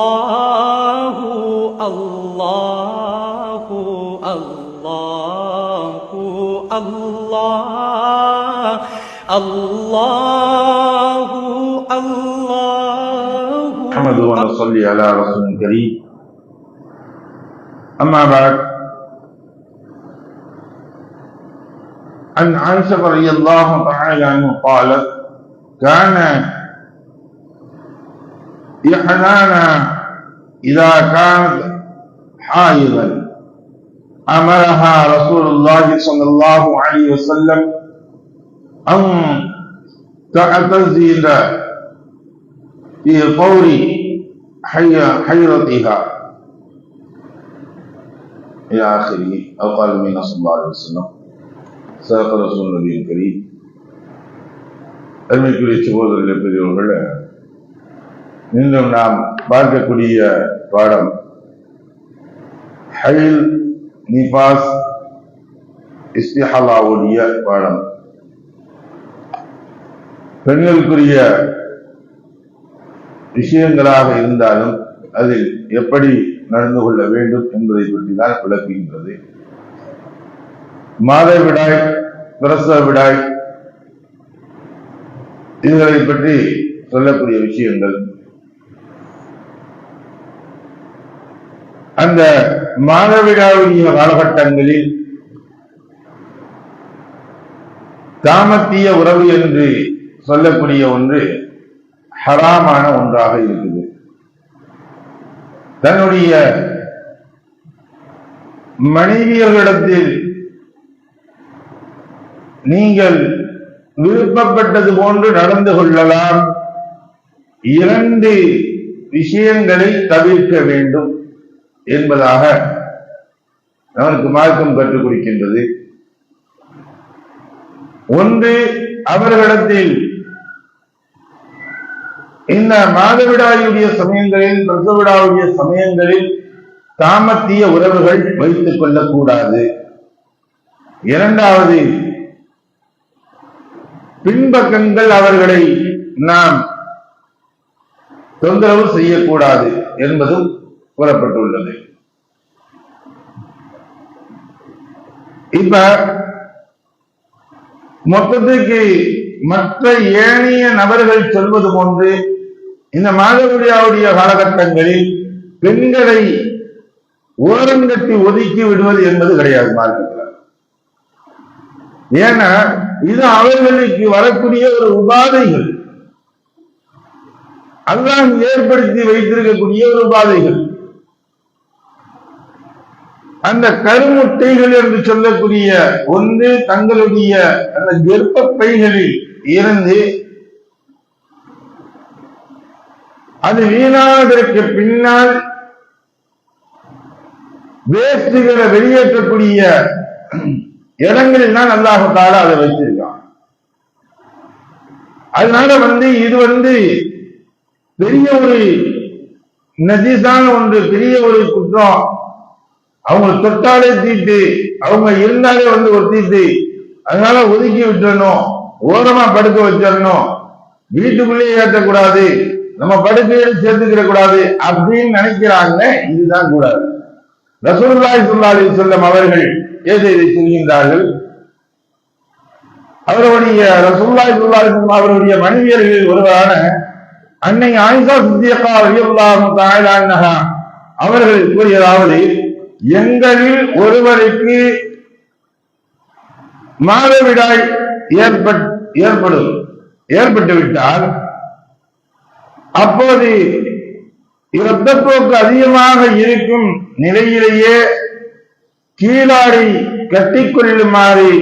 الله الله الله الله الله الله نحمد ونصلي على رسول الكريم. أما بعد عن عائشة رضي الله تعالى عنه قالت كان إحدانا إذا كانت حائضا أمرها رسول الله صلى الله عليه وسلم أن تعتزل في طور حي حيرتها إلى آخره أو قال النبي صلى الله عليه وسلم صدق رسول النبي الكريم அருமைக்குரிய சகோதரர்களே பெரியவர்களே இன்றும் நாம் பார்க்கக்கூடிய பாடம் ஹைல் நிபாஸ் இஸ்திஹலாவுடைய பாடம். பெண்களுக்குரிய விஷயங்களாக இருந்தாலும் அதில் எப்படி நடந்து கொள்ள வேண்டும் என்பதை பற்றி தான் விளக்குகின்றது. மாதவிடாய் பிரசவ விடாய் இதுகளை பற்றி சொல்லக்கூடிய விஷயங்கள் அந்த மாதவிடாவுடைய காலகட்டங்களில் தாமத்திய உறவு என்று சொல்லக்கூடிய ஒன்று ஹராமான ஒன்றாக இருக்குது. தன்னுடைய மனைவியர்களிடத்தில் நீங்கள் விருப்பப்பட்டது போன்று நடந்து கொள்ளலாம். இரண்டு விஷயங்களை தவிர்க்க வேண்டும். என்பதாக நமக்கு மார்க்கம் கற்றுக் கொடுக்கின்றது. ஒன்று அவர்களிடத்தில் இந்த மாதவிடாயுடைய சமயங்களில் பிரசவிடாவுடைய சமயங்களில் தாமத்திய உறவுகள் வைத்துக் கொள்ளக்கூடாது. இரண்டாவது பின்பக்கங்கள் அவர்களை நாம் தொந்தரவு செய்யக்கூடாது என்பதும் கூறப்பட்டுள்ளது. இப்ப மொத்தத்துக்கு மற்ற ஏனைய நபர்கள் சொல்வது போன்று இந்த மாதவிடியாவுடைய காலகட்டங்களில் பெண்களை ஓரங்கட்டி ஒதுக்கி விடுவது என்பது கிடையாது மார்க்கத்தில். ஏன்னா இது அவர்களுக்கு வரக்கூடிய ஒரு உபாதைகள். அல்லாஹ் ஏற்படுத்தி வைத்திருக்கக்கூடிய ஒரு உபாதைகள். அந்த கருமுட்டைகள் என்று சொல்லக்கூடிய ஒன்று தங்களுடைய அந்த கர்ப்ப பைகளில் இருந்து அது வீணாவதற்கு பின்னால் வேஸ்டுகளை வெளியேற்றக்கூடிய இடங்களில் தான் அல்லாஹால அதை வச்சிருக்கான் அதனால வந்து இது வந்து பெரிய ஒரு நஜீசான ஒன்று பெரிய ஒரு குற்றம். அவங்க தொட்டாலே தீட்டு. அவங்க இருந்தாலே வந்து ஒரு தீட்டு. அதனால ஒதுக்கி விட்டுறணும். ஓரமா படுக்க வச்சிடணும். வீட்டுக்குள்ளேயே ஏற்றக்கூடாது. நம்ம படுக்கையில் சேர்த்துக்கிட கூடாது அப்படின்னு நினைக்கிறாங்க. இதுதான் கூடாது. ரசூல்லாய் ஸல்லல்லாஹு சொல்லும் அவர்கள் ஏதை இதை சொல்கின்றார்கள் அவருடைய ரசூல்லாய் ஸல்லல்லாஹு அவருடைய மனைவியர்களில் ஒருவரான அன்னை ஆயிஷா சித்தியக்கா ரலியல்லாஹு தஆலா அவர்கள் கூறியதாவது எங்களில் ஒருவருக்கு மாதவிடாய் ஏற்பட் ஏற்படும் ஏற்பட்டுவிட்டால் அப்போது இரத்தப்போக்கு அதிகமாக இருக்கும் நிலையிலேயே கீழாடி கட்டிக்கொள்ளுமாறு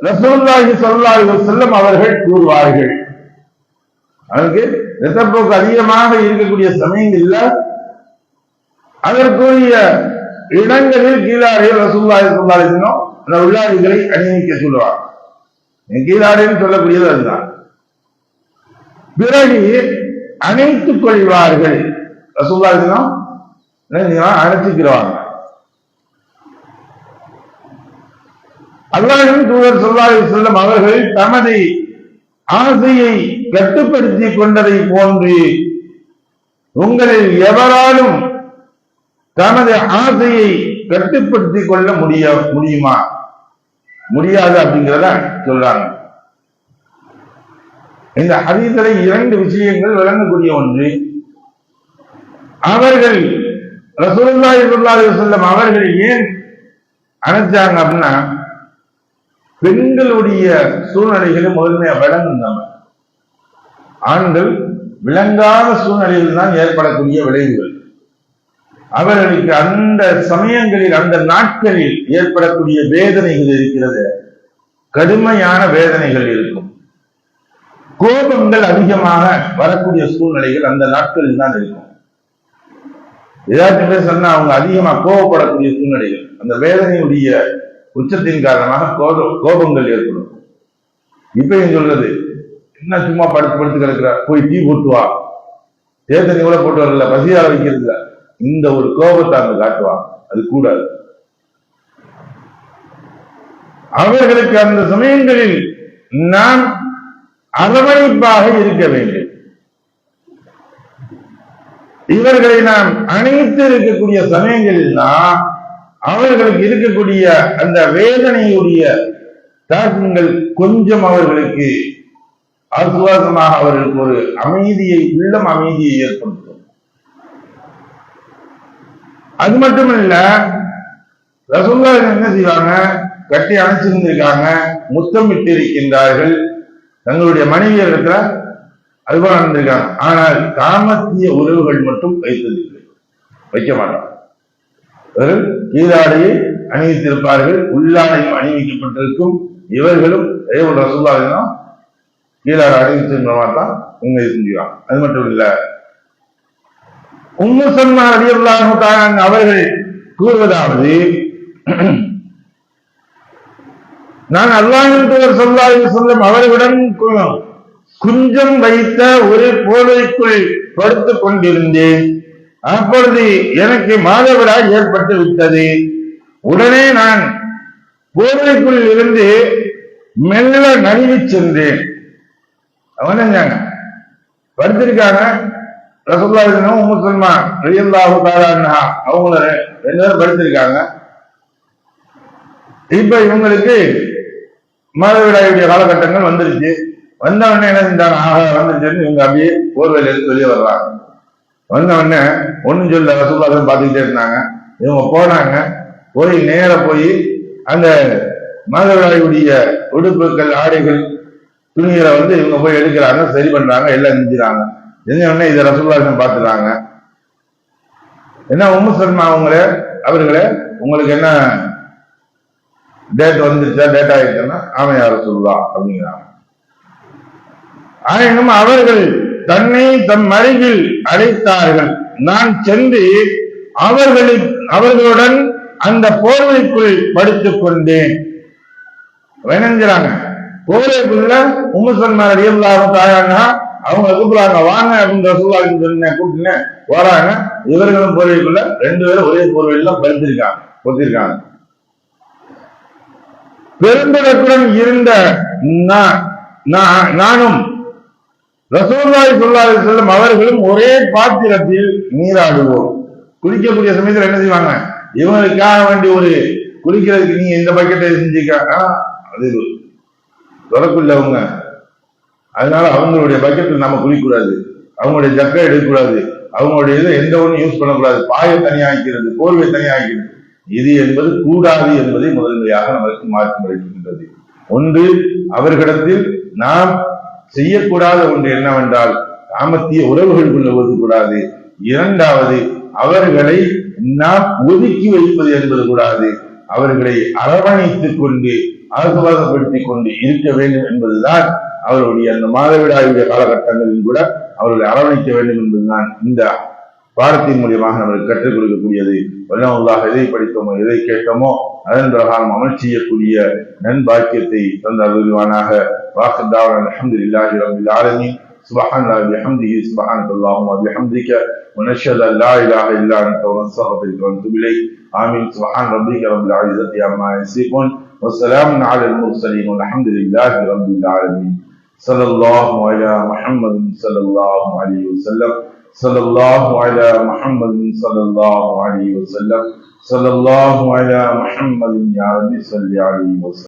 ரசூல்லாஹி ஸல்லல்லாஹு செல்லும் அவர்கள் கூறுவார்கள். அதற்கு இரத்தப்போக்கு அதிகமாக இருக்கக்கூடிய சமயங்களில் அதற்குரிய இடங்களில் கீழாடியில் ரசூல்லாய் ஸல்லல்லாஹு அந்த உள்ளாடிகளை அணிவிக்க சொல்லுவார் கீழாடின்னு சொல்லக்கூடியது அதுதான். பிறகு அணைத்துக் கொள்வார்கள். ரசூல்லா அணைச்சிக்கிறவாங்க அல்லாஹின் தூதர் சொல்லாஹி செல்லும் அவர்கள் தமது ஆசையை கட்டுப்படுத்தி கொண்டதை போன்று உங்களில் எவராலும் தனது ஆசையை கட்டுப்படுத்திக் கொள்ள முடிய முடியுமா? முடியாது அப்படிங்கிறத சொல்றாங்க. இந்த ஹதீஸில் இரண்டு விஷயங்கள் விளங்கக்கூடிய ஒன்று அவர்கள் ரசூலுல்லாஹி ஸல்லல்லாஹு அலைஹி வஸல்லம் அவர்கள் ஏன் அணைச்சாங்க அப்படின்னா பெண்களுடைய சூழ்நிலைகளை முதன்மையா விளங்கும் நம்ம ஆண்கள் விளங்காத சூழ்நிலையில் தான் ஏற்படக்கூடிய விளைவுகள். அவர்களுக்கு அந்த சமயங்களில் அந்த நாட்களில் ஏற்படக்கூடிய வேதனைகள் இருக்கிறது. கடுமையான வேதனைகள் இருக்கும். கோபங்கள் அதிகமாக வரக்கூடிய சூழ்நிலைகள் அந்த நாட்களில் தான் இருக்கும். ஏதாச்சும் பேர் சொன்னா அவங்க அதிகமா கோபப்படக்கூடிய சூழ்நிலைகள். அந்த வேதனையுடைய உச்சத்தின் காரணமாக கோபம் கோபங்கள் ஏற்படும். இப்ப சொல்றது என்ன சும்மா படுத்து படுத்து கிடக்குற? போய் டீ போட்டு வா. தேர்தல் கூட போட்டு வரல. பசியால வைக்கிறது இந்த ஒரு கோபத்தை அங்க காட்டுவாங்க. அது கூடாது. அவர்களுக்கு அந்த சமயங்களில் நாம் அரவணைப்பாக இருக்க வேண்டும். இவர்களை நாம் அணைத்து இருக்கக்கூடிய சமயங்களில் தான் அவர்களுக்கு இருக்கக்கூடிய அந்த வேதனையுடைய தாக்கங்கள் கொஞ்சம் அவர்களுக்கு ஆசுவாசமாக அவர்களுக்கு ஒரு அமைதியை உள்ளம் அமைதியை ஏற்படுத்தும். அது மட்டும் இல்ல ரசூல்லா என்ன செய்வாங்க? கட்டி அணைச்சிருந்திருக்காங்க முத்தமிட்டு இருக்கின்றார்கள் தங்களுடைய மனைவியர்கிட்ட அதுபோல நடந்திருக்காங்க ஆனால் காமத்திய உறவுகள் மட்டும் வைத்ததில்லை வைக்க மாட்டாங்க. கீழாடையை அணிவித்திருப்பார்கள். உள்ளாடையும் அணிவிக்கப்பட்டிருக்கும். இவர்களும் ஏவல் ரசூல்லா கீழாடை அணிவித்திருந்த மாதிரி தான் இவங்க செஞ்சுவாங்க அது மட்டும் இல்லை உம்மு சன்மா அலியல்லாஹு அவர்கள் கூறுவதாவது நான் அல்லாஹின் தூதர் சொல்லாஹி சொல்லும் அவர்களுடன் குஞ்சம் வைத்த ஒரு போதைக்குள் படுத்துக் கொண்டிருந்தேன். அப்பொழுது எனக்கு மாதவிடாய் ஏற்பட்டு விட்டது. உடனே நான் போதைக்குள் இருந்து மெல்ல நழுவி சென்றேன். அவன் படுத்திருக்காங்க ரசகுல்லா உம்மு சல்மா ரலியல்லாஹு தஆலா அவங்கள ரெண்டு பேரும் படிச்சிருக்காங்க. இப்ப இவங்களுக்கு மாதவிடாயுடைய காலகட்டங்கள் வந்துருச்சு. வந்த உடனே என்ன செஞ்சாங்க? ஆக வந்துருச்சுன்னு இவங்க அப்படியே போர்வையில இருந்து வெளியே வர்றாங்க. வந்த உடனே ஒண்ணும் சொல்ல ரசூல்லா பார்த்துக்கிட்டே இருந்தாங்க. இவங்க போனாங்க. போய் நேர போய் அந்த மாதவிடாயுடைய உடுப்புகள் ஆடைகள் துணிகளை வந்து இவங்க போய் எடுக்கிறாங்க சரி பண்றாங்க எல்லாம் செஞ்சுறாங்க உடனே இதை ரசூல்லாசன் பார்த்துட்டாங்க. என்ன உம்மு சர்மா அவங்களே? அவர்களே உங்களுக்கு என்ன டேட் வந்துருச்சா டேட் ஆயிடுச்சுன்னா ஆமை யார சொல்லுவா அப்படிங்கிறாங்க. ஆயினும் அவர்கள் தன்னை தம் அருகில் அழைத்தார்கள் நான் சென்று அவர்களை அவர்களுடன் அந்த போர்வைக்குள் படுத்துக் கொண்டேன். வேணுங்கிறாங்க போர்வைக்குள்ள உமுசன்மார் அடியல்லாரும் தாயாங்க அவங்க கூப்பிடுறாங்க வாங்க அப்படின்னு சூழலுக்கு சொன்ன கூப்பிட்டு போறாங்க இவர்களும் போர்வைக்குள்ள ரெண்டு பேரும் ஒரே போர்வையில படுத்திருக்காங்க பொத்திருக்காங்க. பெருந்தடத்துடன் இருந்த நான் நானும் ரசூல்லாய் சொல்லாது செல்லும் அவர்களும் ஒரே பாத்திரத்தில் நீராடுவோம். குளிக்கக்கூடிய சமயத்துல என்ன செய்வாங்க? இவங்களுக்காக வேண்டி ஒரு குளிக்கிறதுக்கு நீ இந்த பக்கெட்டை செஞ்சுக்க அது அது தொடக்குள்ளவங்க அதனால அவங்களுடைய பக்கெட்டில் நம்ம குறிக்கூடாது அவங்களுடைய ஜக்கை எடுக்கக்கூடாது. அவங்களுடைய இதை எந்த ஒன்றும் யூஸ் பண்ணக்கூடாது. பாயை தனியாக்கிறது போர்வை தனியாக்கிறது. இது என்பது கூடாது என்பதை முதன்மையாக நமக்கு மாற்றம் அளிக்கின்றது. ஒன்று அவர்களிடத்தில் நாம் செய்யக்கூடாத ஒன்று என்னவென்றால் காமத்திய உறவுகள் கொள்வது கூடாது இரண்டாவது அவர்களை நாம் ஒதுக்கி வைப்பது என்பது கூடாது. அவர்களை அரவணைத்துக் கொண்டு ஆசுவாசப்படுத்திக் கொண்டு இருக்க வேண்டும் என்பதுதான் அவருடைய அந்த மாதவிடாயுடைய காலகட்டங்களில் கூட அவர்களை அரவணைக்க வேண்டும் என்பதுதான் இந்த பாடத்தின் மூலியமாக நம்மளுக்கு கற்றுக் கொடுக்கக்கூடியது. வல்லமுல்லாக எதை படித்தோமோ எதை கேட்டோமோ அதன் பிரகாரம் அமல் செய்யக்கூடிய நண்பாக்கியத்தை தந்த அருள்வானாக. வாக்குதாவன் இல்லாஹி ரபில் ஆலமீன். سبحان الله بحمده سبحانك اللهم وبحمدك ونشهد أن لا إله إلا أنت ونستغفرك ونتوب إليك. آمين. سبحان ربك رب العزة عما يصفون وسلام على المرسلين والحمد لله رب العالمين. صلى الله على محمد صلى الله عليه وسلم. صلى الله على محمد صلى الله عليه وسلم. صلى الله على محمد يا رب صل عليه وسلم.